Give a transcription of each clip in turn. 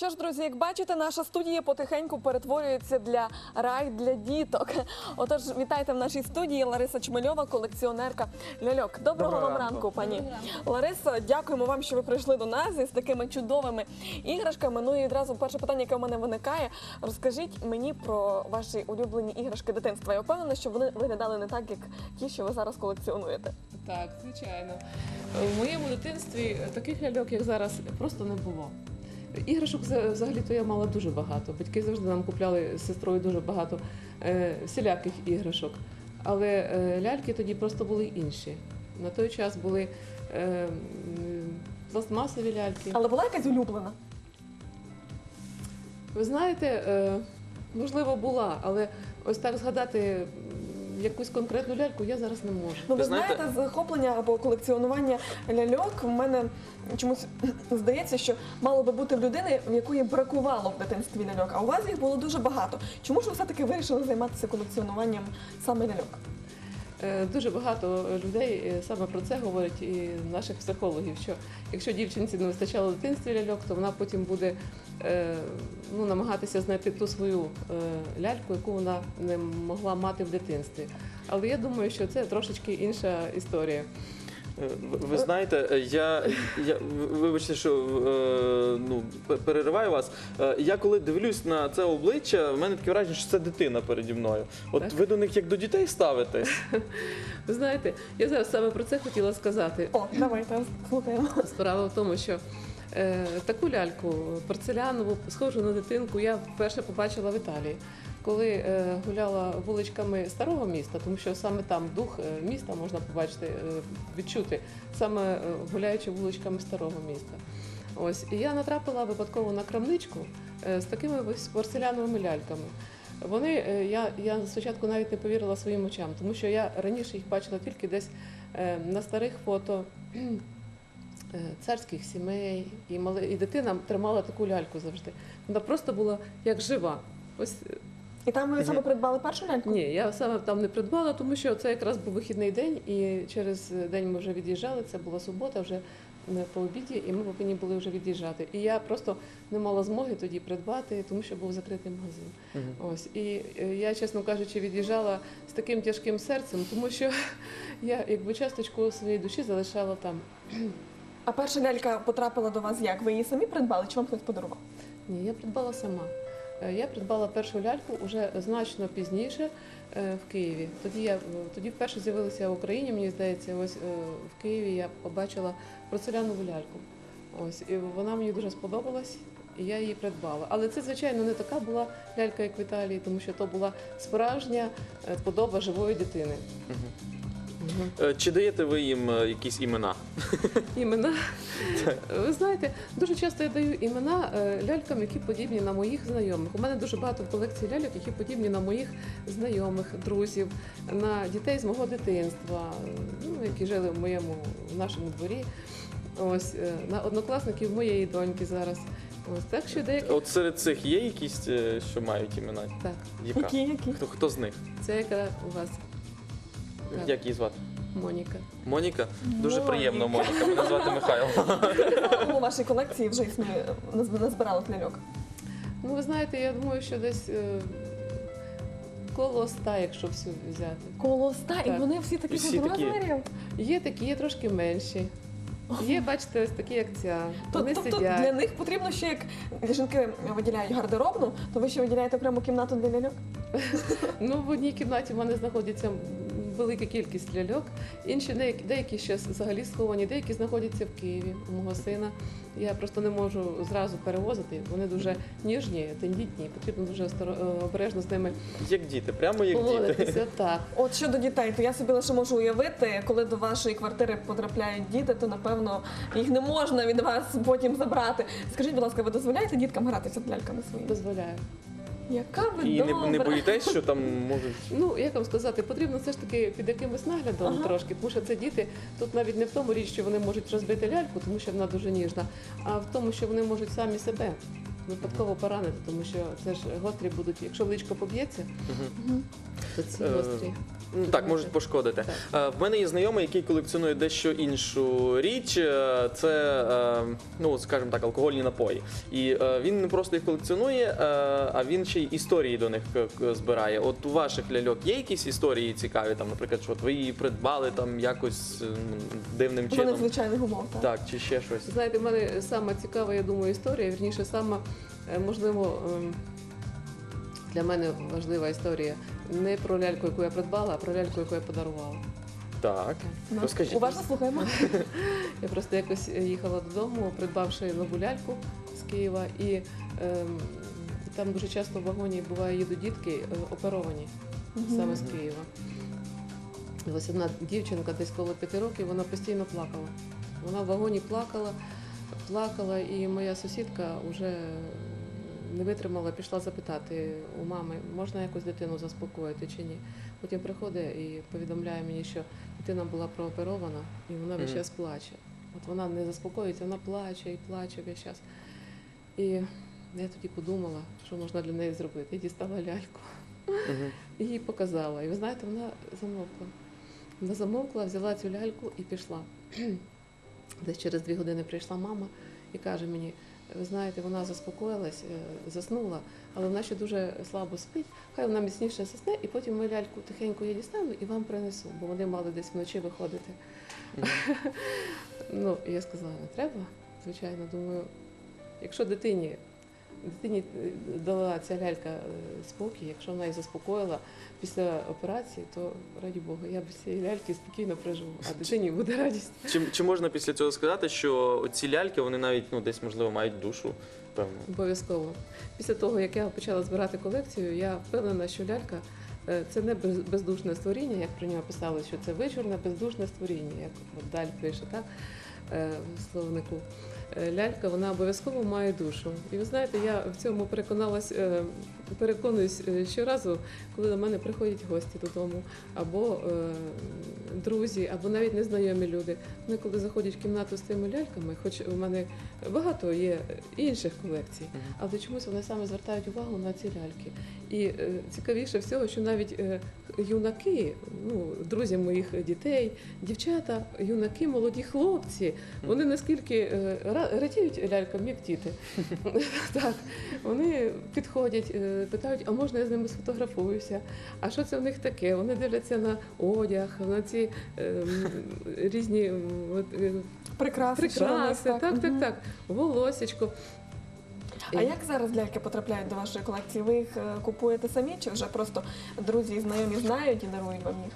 Що ж, друзі, як бачите, наша студія потихеньку перетворюється для рай для діток. Отож, вітайте в нашій студії Лариса Чмельова, колекціонерка ляльок. Доброго, Доброго вам ранку. ранку, пані Лариса. Дякуємо вам, що ви прийшли до нас із такими чудовими іграшками. Ну і одразу перше питання, яке в мене виникає. Розкажіть мені про ваші улюблені іграшки дитинства. Я впевнена, що вони виглядали не так, як ті, що ви зараз колекціонуєте. Так, звичайно. В моєму дитинстві таких ляльок, як зараз, просто не було. Іграшок взагалі-то я мала дуже багато. Батьки завжди нам купляли з сестрою дуже багато е, всіляких іграшок. Але е, ляльки тоді просто були інші. На той час були е, пластмасові ляльки. Але була якась улюблена? Ви знаєте, е, можливо, була, але ось так згадати якусь конкретну ляльку я зараз не можу. Ну, ви знаєте- знаєте, захоплення або колекціонування ляльок в мене чомусь здається, що мало би бути в людини, в якої бракувало в дитинстві ляльок. А у вас їх було дуже багато. Чому ж ви все-таки вирішили займатися колекціонуванням саме ляльок? Е, Дуже багато людей е, саме про це говорять і наших психологів. Що якщо дівчинці не вистачало в дитинстві ляльок, то вона потім буде ну, намагатися знайти ту свою е, ляльку, яку вона не могла мати в дитинстві. Але я думаю, що це трошечки інша історія. Е, Ви, знаєте, е, я, я вибачте, що е, ну, перериваю вас. Е, Я коли дивлюсь на це обличчя, в мене таке враження, що це дитина переді мною. От Так. ви до них як до дітей ставитесь. Ви знаєте, я зараз саме про це хотіла сказати. О, давайте слухаємо. Справа в тому, що е, таку ляльку порцелянову, схожу на дитинку, я вперше побачила в Італії, коли е, гуляла вуличками старого міста, тому що саме там дух е, міста можна побачити, е, відчути, саме е, гуляючи вуличками старого міста. Ось і я натрапила випадково на крамничку е, з такими порцеляновими ляльками. Вони е, я, я спочатку навіть не повірила своїм очам, тому що я раніше їх бачила тільки десь е, на старих фото е, царських сімей, і мали, і дитина тримала таку ляльку завжди. Вона просто була як жива. Ось е, І там ви саме придбали першу ляльку? ні, я саме там не придбала, тому що це якраз був вихідний день, і через день ми вже від'їжджали. Це була субота, вже по обіді, і ми повинні були вже від'їжджати. І я просто не мала змоги тоді придбати, тому що був закритий магазин. Ось і е, я, чесно кажучи, від'їжджала з таким тяжким серцем, тому що я якби часточку своєї душі залишала там. А перша лялька потрапила до вас як? Ви її самі придбали чи вам хтось подарував? Ні, я придбала сама. Е, Я придбала першу ляльку вже значно пізніше е, в Києві. Тоді я тоді вперше з'явилася в Україні. Мені здається, ось е, в Києві я побачила порцелянову ляльку. Ось і вона мені дуже сподобалась. І я її придбала. Але це, звичайно, не така була лялька, як в Італії, тому що то була справжня подоба живої дитини. Е, Чи даєте ви їм е, якісь імена? Імена. Ви знаєте, дуже часто я даю імена е, лялькам, які подібні на моїх знайомих. У мене дуже багато в колекції ляльок, які подібні на моїх знайомих, друзів, на дітей з мого дитинства, е, ну, які жили в моєму в нашому дворі. Ось е, на однокласників моєї доньки зараз. Ось так що деякі От серед цих є якісь, е, що мають імена? так. Яка? Які, які? Хто, хто з них? Це яка у вас Так. Як її звати? Моніка. Моніка? Дуже Моніка. приємно, Моніка. Мене звати Михайло. У вашій колекції вже існує наз- назбирали ляльок. Ну, ви знаєте, я думаю, що десь е, коло ста, якщо всю взяти. Коло ста, і Так. вони всі таких Всі такі. розмірів. Є такі, є трошки менші. Є, бачите, ось такі, як ця. Вони Тобто сидять. для них потрібно ще як жінки виділяють гардеробну, то ви ще виділяєте окрему кімнату для ляльок? Ну, в одній кімнаті в мене знаходиться велика кількість ляльок. Інші деякі, деякі ще взагалі сховані, деякі знаходяться в Києві у мого сина. Я просто не можу зразу перевозити. Вони дуже ніжні, тендітні. Потрібно дуже е, обережно з ними Як діти, прямо як діти. поводитися. Так. От щодо дітей, то я собі лише можу уявити, коли до вашої квартири потрапляють діти, то напевно їх не можна від вас потім забрати. Скажіть, будь ласка, ви дозволяєте діткам гратися з ляльками своїми? Дозволяю. Яка ви І не, добра. не боїтесь, що там можуть. Ну, як вам сказати, потрібно все ж таки під якимось наглядом Ага. трошки, тому що це діти. Тут навіть не в тому річ, що вони можуть розбити ляльку, тому що вона дуже ніжна, а в тому, що вони можуть самі себе випадково поранити, тому що це ж гострі будуть. Якщо личко поб'ється. Мгм. то ці Е, гострі. Так, можуть пошкодити. Е, В мене є знайомий, який колекціонує дещо іншу річ. Е, Це, е, ну, скажімо так, алкогольні напої. І е, він не просто їх колекціонує, е, а він ще й історії до них е, збирає. От у ваших ляльок є якісь історії цікаві, там, наприклад, що от ви її придбали там якось е, дивним Вони чином. звичайних умов, так? Так, чи ще щось. Знаєте, в мене сама цікава, я думаю, історія. Вірніше, сама е, можливо ем, для мене важлива історія не про ляльку, яку я придбала, а про ляльку, яку я подарувала. Так. Ну, Розкажіть. Уважно слухаємо. Я просто якось їхала додому, придбавши нову ляльку з Києва, і ем, там дуже часто в вагоні буває їдуть дітки е, оперовані саме з Києва. І ось одна дівчинка десь коло п'яти років, вона постійно плакала. Вона в вагоні плакала, плакала, і моя сусідка вже не витримала, пішла запитати у мами, можна якось дитину заспокоїти чи ні. Потім приходить і повідомляє мені, що дитина була прооперована, і вона весь час плаче. От вона не заспокоїться, вона плаче і плаче весь час. І я тоді подумала, що можна для неї зробити. Я дістала ляльку і їй показала. І ви знаєте, вона замовкла. Вона замовкла, взяла цю ляльку і пішла. Десь через дві години прийшла мама і каже мені: ви знаєте, вона заспокоїлась, е, заснула, але вона ще дуже слабо спить. Хай вона міцніше засне, і потім ми ляльку тихенько її дістану і вам принесу, бо вони мали десь вночі виходити. Ну, я сказала, не треба. Звичайно, думаю, якщо дитині, дитині е, дала ця лялька е, спокій, якщо вона її заспокоїла після операції, то раді Бога, я без цієї ляльки спокійно проживу, а дитині буде радість. Чи, чи можна після цього сказати, що ці ляльки вони навіть ну десь можливо мають душу? Певно. Обов'язково. Після того, як я почала збирати колекцію, я впевнена, що лялька е, це не бездушне створіння, як про нього писали, що це вичурне, бездушне створіння, як от Даль пише, так? В словнику. Е, Лялька вона обов'язково має душу. І ви знаєте, я в цьому переконалась, е, переконуюсь е, щоразу, коли до мене приходять гості додому, або друзі, або навіть незнайомі люди. Вони коли заходять в кімнату з цими ляльками, хоч у мене багато є інших колекцій, але чомусь вони саме звертають увагу на ці ляльки. І е, цікавіше всього, що навіть е, юнаки, ну, друзі моїх дітей, дівчата, юнаки, молоді хлопці, вони наскільки е, ра- радіють лялькам, як діти. так, вони підходять, питають, а можна я з ними сфотографуюся? А що це в них таке? Вони дивляться на одяг, на ці е, різні е, Прикраси. так, так, так, волосечко. А як зараз ляльки потрапляють до вашої колекції? Ви їх е, купуєте самі чи вже просто друзі і знайомі знають і дарують вам їх?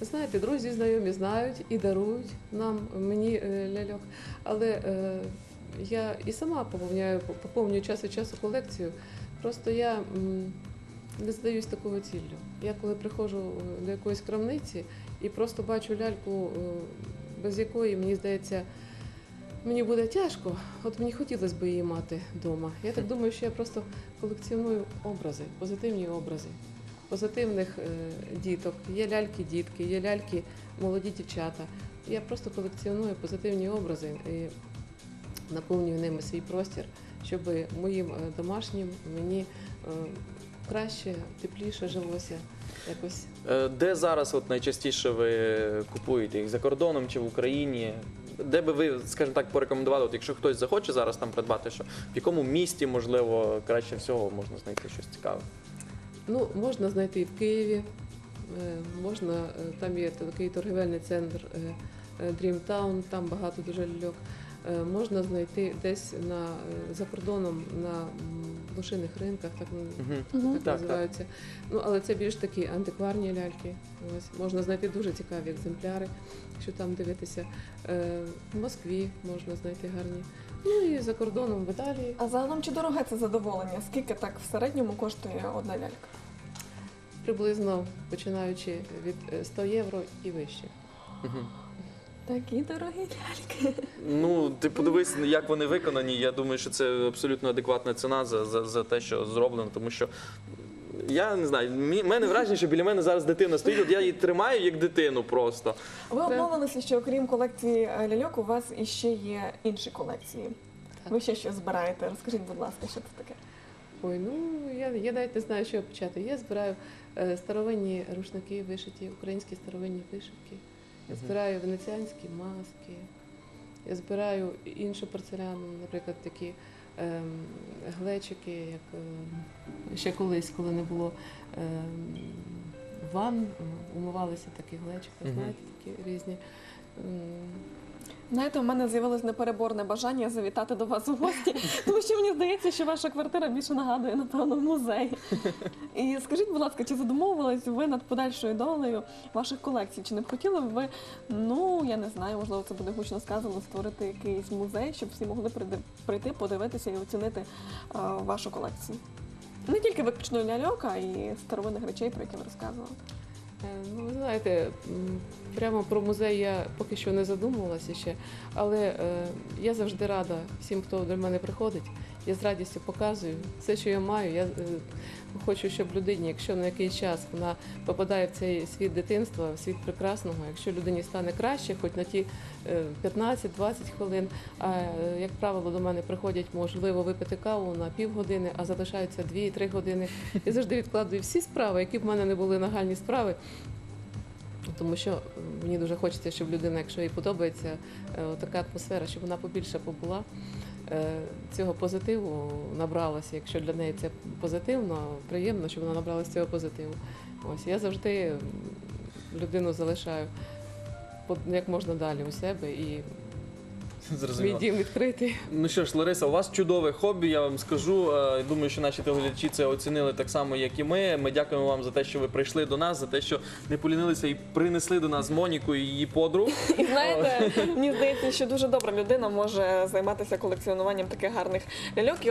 Ви знаєте, друзі, знайомі знають і дарують нам мені е, ляльок. Але е, я і сама поповняю, поповнюю час від часу колекцію. Просто я м, не здаюсь такою ціллю. Я коли приходжу е, до якоїсь крамниці і просто бачу ляльку, е, без якої, мені здається, мені буде тяжко, от мені хотілося б її мати вдома. Я так думаю, що я просто колекціоную образи, позитивні образи позитивних е, діток. Є ляльки-дітки, є ляльки молоді дівчата. Я просто колекціоную позитивні образи і наповнюю ними свій простір, щоб моїм е, домашнім мені е, краще, тепліше жилося. Якось Де зараз от найчастіше ви купуєте їх за кордоном чи в Україні? Де би ви, скажімо так, порекомендували, от якщо хтось захоче зараз там придбати, що в якому місті можливо краще всього можна знайти щось цікаве? ну можна знайти і в Києві. е, Можна е, там є такий торгівельний центр е, е, Dreamtown, там багато дуже ляльок. Е, Можна знайти десь на за кордоном на блошиних ринках, так м, Мгм. так, Так, називаються. Ну, але це більш такі антикварні ляльки. Ось можна знайти дуже цікаві екземпляри, якщо там дивитися. Е, в Москві можна знайти гарні. Ну і за кордоном в Італії. А загалом чи дороге це задоволення? Скільки так в середньому коштує одна лялька? Приблизно починаючи від е, 100 євро і вище. Мгм. Такі дорогі ляльки. Ну, ти подивись, як вони виконані. Я думаю, що це абсолютно адекватна ціна за, за, за те, що зроблено, тому що. Я не знаю, мі- мене враження, що біля мене зараз дитина стоїть, от я її тримаю як дитину просто. Ви обмовилися, що окрім колекції е, ляльок, у вас іще є інші колекції. Так. Ви ще щось збираєте? Розкажіть, будь ласка, що це таке? Ой, ну я, я навіть не знаю, що почати. Я збираю е, старовинні рушники вишиті, українські старовинні вишивки. Я збираю венеціанські маски. Я збираю іншу порцеляну, наприклад, такі ем, глечики, як е, ще колись, коли не було ем, ванн, умивалися такі глечики, знаєте, такі різні. Знаєте, у мене з'явилось непереборне бажання завітати до вас у гості, тому що мені здається, що ваша квартира більше нагадує, напевно, музей. І скажіть, будь ласка, чи задумовувались ви над подальшою долею ваших колекцій? Чи не б хотіли б ви, ну я не знаю, можливо, це буде гучно сказано, створити якийсь музей, щоб всі могли прийти, подивитися і оцінити вашу колекцію? Не тільки виключно ляльок, а і старовинних речей, про які ви розказували. Е, Ну, ви знаєте, прямо про музей я поки що не задумувалася ще, але е, я завжди рада всім, хто до мене приходить. Я з радістю показую все, що я маю. Я е, хочу, щоб людині, якщо на якийсь час вона попадає в цей світ дитинства, в світ прекрасного, якщо людині стане краще, хоч на ті е, 15-20 хвилин. А е, як правило, до мене приходять, можливо, випити каву на півгодини, а залишаються 2-3 години. Я завжди відкладую всі справи, які б в мене не були нагальні справи. Тому що е, мені дуже хочеться, щоб людина, якщо їй подобається е, така атмосфера, щоб вона побільше побула, е, цього позитиву набралася. Якщо для неї це позитивно, приємно, щоб вона набралася цього позитиву. Ось я завжди людину залишаю як можна далі у себе і мій Зрозуміло. дім відкритий. Ну що ж, Лариса, у вас чудове хобі, я вам скажу. Е, Думаю, що наші телеглядачі це оцінили так само, як і ми. Ми дякуємо вам за те, що ви прийшли до нас, за те, що не полінилися і принесли до нас Моніку і її подругу. І знаєте, мені здається, що дуже добра людина може займатися колекціонуванням таких гарних ляльок. І